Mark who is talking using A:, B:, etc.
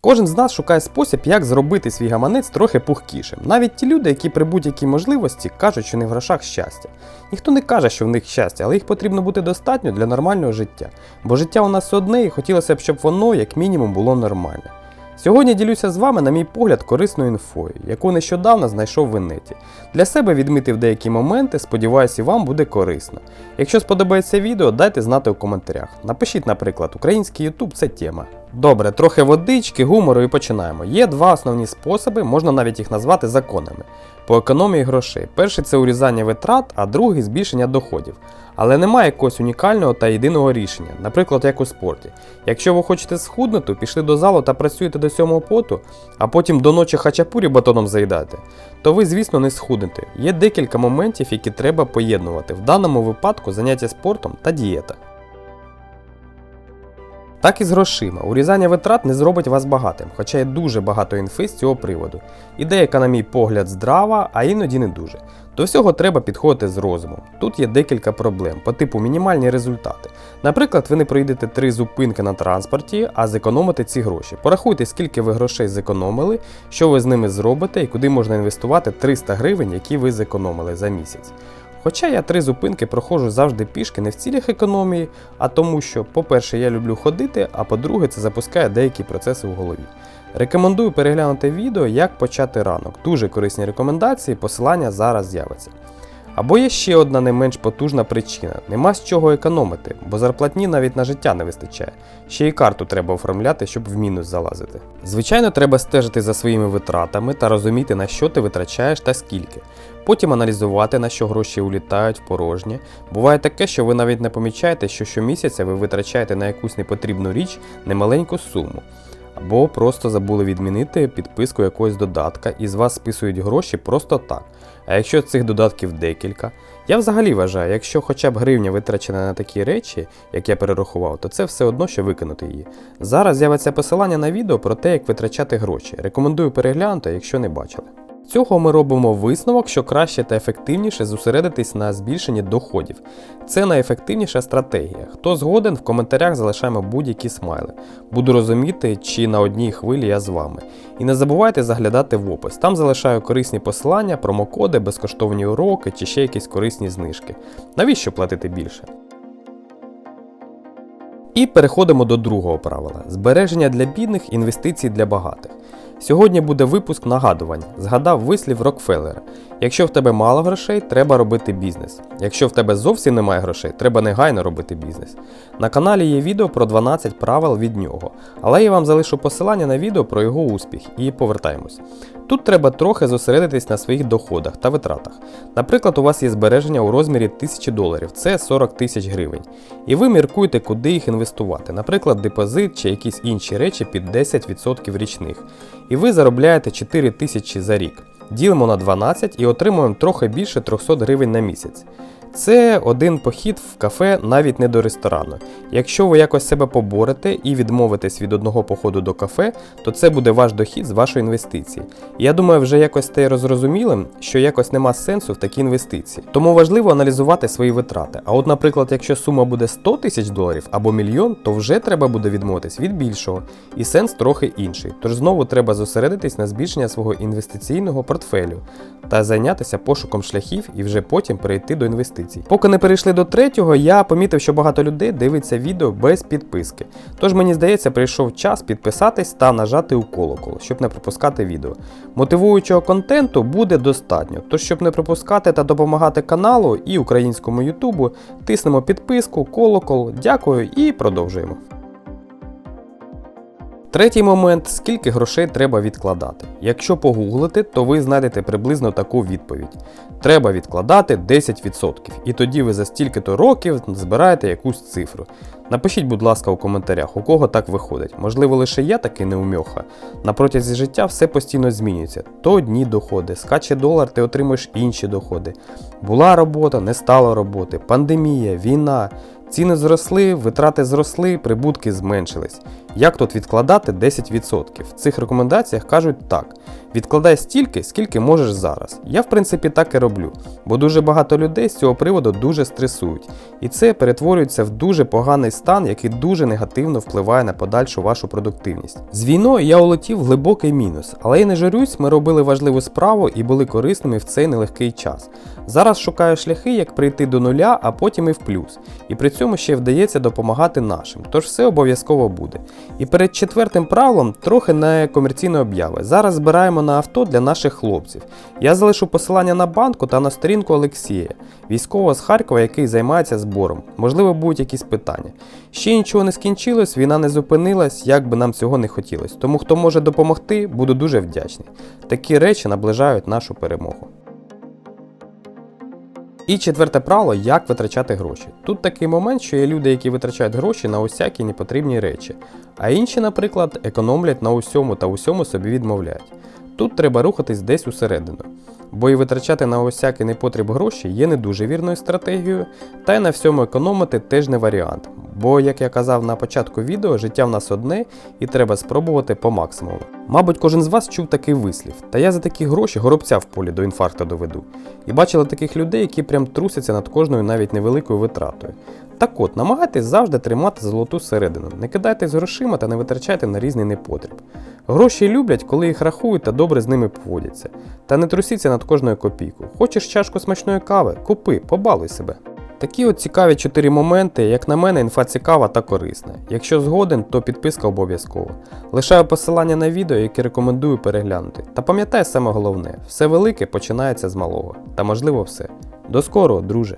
A: Кожен з нас шукає спосіб, як зробити свій гаманець трохи пухкішим. Навіть ті люди, які при будь-якій можливості кажуть, що не в грошах щастя. Ніхто не каже, що в них щастя, але їх потрібно бути достатньо для нормального життя. Бо життя у нас одне і хотілося б, щоб воно, як мінімум, було нормальне. Сьогодні ділюся з вами, на мій погляд, корисною інфою, яку нещодавно знайшов в інеті. Для себе відмітив деякі моменти, сподіваюся, вам буде корисно. Якщо сподобається відео, дайте знати у коментарях. Напишіть, наприклад, український YouTube це тема. Добре, трохи водички, гумору і починаємо. Є два основні способи, можна навіть їх назвати законами. По економії грошей. Перший це урізання витрат, а другий збільшення доходів. Але немає якогось унікального та єдиного рішення, наприклад, як у спорті. Якщо ви хочете схуднути, пішли до залу та працюєте до сьомого поту, а потім до ночі хачапурі батоном заїдаєте, то ви, звісно, не схуднете. Є декілька моментів, які треба поєднувати, в даному випадку заняття спортом та дієта. Так і з грошима. Урізання витрат не зробить вас багатим, хоча є дуже багато інфи з цього приводу. Ідея, на мій погляд, здрава, а іноді не дуже. До всього треба підходити з розумом. Тут є декілька проблем, по типу мінімальні результати. Наприклад, ви не проїдете три зупинки на транспорті, а зекономите ці гроші. Порахуйте, скільки ви грошей зекономили, що ви з ними зробите і куди можна інвестувати 300 гривень, які ви зекономили за місяць. Хоча я три зупинки проходжу завжди пішки не в цілях економії, а тому, що, по-перше, я люблю ходити, а по-друге, це запускає деякі процеси в голові. Рекомендую переглянути відео, як почати ранок. Дуже корисні рекомендації, посилання зараз з'явиться. Або є ще одна не менш потужна причина: нема з чого економити, бо зарплатні навіть на життя не вистачає. Ще й карту треба оформляти, щоб в мінус залазити. Звичайно, треба стежити за своїми витратами та розуміти, на що ти витрачаєш та скільки. Потім аналізувати, на що гроші улітають в порожнє. Буває таке, що ви навіть не помічаєте, що щомісяця ви витрачаєте на якусь непотрібну річ немаленьку суму. Або просто забули відмінити підписку якогось додатка і з вас списують гроші просто так. А якщо цих додатків декілька, я взагалі вважаю, якщо хоча б гривня витрачена на такі речі, як я перерахував, то це все одно, що викинути її. Зараз з'явиться посилання на відео про те, як витрачати гроші. Рекомендую переглянути, якщо не бачили. Цього ми робимо висновок, що краще та ефективніше зосередитись на збільшенні доходів. Це найефективніша стратегія. Хто згоден, в коментарях залишаємо будь-які смайли. Буду розуміти, чи на одній хвилі я з вами. І не забувайте заглядати в опис. Там залишаю корисні посилання, промокоди, безкоштовні уроки чи ще якісь корисні знижки. Навіщо платити більше? І переходимо до другого правила: збереження для бідних, інвестицій для багатих. Сьогодні буде випуск нагадувань. Згадав вислів Рокфеллера. Якщо в тебе мало грошей, треба робити бізнес. Якщо в тебе зовсім немає грошей, треба негайно робити бізнес. На каналі є відео про 12 правил від нього, але я вам залишу посилання на відео про його успіх і повертаємось. Тут треба трохи зосередитись на своїх доходах та витратах. Наприклад, у вас є збереження у розмірі 1000 доларів, це 40 тисяч гривень. І ви міркуєте, куди їх інвестувати, наприклад, депозит чи якісь інші речі під 10% річних. І ви заробляєте 4 тисячі за рік. Ділимо на 12 і отримуємо трохи більше 300 гривень на місяць. Це один похід в кафе навіть не до ресторану. Якщо ви якось себе поборете і відмовитесь від одного походу до кафе, то це буде ваш дохід з вашої інвестиції. Я думаю, вже якось стає розрозумілим, що якось нема сенсу в такі інвестиції. Тому важливо аналізувати свої витрати. А от, наприклад, якщо сума буде 100 тисяч доларів або мільйон, то вже треба буде відмовитись від більшого, і сенс трохи інший. Тож знову треба зосередитись на збільшення свого інвестиційного портфелю та зайнятися пошуком шляхів і вже потім перейти до інвестицій. Поки не перейшли до третього, я помітив, що багато людей дивиться відео без підписки. Тож мені здається, прийшов час підписатись та нажати у колокол, щоб не пропускати відео. Мотивуючого контенту буде достатньо. Тож, щоб не пропускати та допомагати каналу і українському Ютубу, тиснемо підписку, колокол, дякую і продовжуємо. Третій момент скільки грошей треба відкладати. Якщо погуглите, то ви знайдете приблизно таку відповідь. Треба відкладати 10%, і тоді ви за стільки-то років збираєте якусь цифру. Напишіть, будь ласка, у коментарях, у кого так виходить. Можливо, лише я такий неумьоха. На протязі життя все постійно змінюється. То одні доходи, скаче долар, ти отримуєш інші доходи. Була робота, не стало роботи, пандемія, війна. Ціни зросли, витрати зросли, прибутки зменшились. Як тут відкладати 10%? В цих рекомендаціях кажуть так: відкладай стільки, скільки можеш зараз. Я, в принципі, так і роблю, бо дуже багато людей з цього приводу дуже стресують, і це перетворюється в дуже поганий стан, який дуже негативно впливає на подальшу вашу продуктивність. З війною я улетів в глибокий мінус, але я не жарюсь, ми робили важливу справу і були корисними в цей нелегкий час. Зараз шукаю шляхи, як прийти до нуля, а потім і в плюс. І при цьому ще вдається допомагати нашим, тож все обов'язково буде. І перед четвертим правилом трохи не комерційної обяви. Зараз збираємо на авто для наших хлопців. Я залишу посилання на банку та на сторінку Олексія, військового з Харкова, який займається збором. Можливо, будуть якісь питання. Ще нічого не скінчилось, війна не зупинилась, як би нам цього не хотілося. Тому хто може допомогти, буду дуже вдячний. Такі речі наближають нашу перемогу. І четверте правило як витрачати гроші. Тут такий момент, що є люди, які витрачають гроші на усякі непотрібні речі, а інші, наприклад, економлять на усьому та усьому собі відмовляють. Тут треба рухатись десь усередину. Бо і витрачати на усякий непотріб гроші є не дуже вірною стратегією, та й на всьому економити теж не варіант. Бо, як я казав на початку відео, життя в нас одне і треба спробувати по максимуму. Мабуть, кожен з вас чув такий вислів, та я за такі гроші горобця в полі до інфаркту доведу. І бачили таких людей, які прям трусяться над кожною навіть невеликою витратою. Так от, намагайтесь завжди тримати золоту середину, не кидайтесь грошима та не витрачайте на різний непотріб. Гроші люблять, коли їх рахують та добре з ними поводяться. Та не трусіться над кожною копійкою. Хочеш чашку смачної кави? Купи, побалуй себе. Такі от цікаві чотири моменти, як на мене, інфа цікава та корисна. Якщо згоден, то підписка обов'язкова. Лишаю посилання на відео, яке рекомендую переглянути. Та пам'ятай саме головне, все велике починається з малого. Та можливо все. До скорого, друже!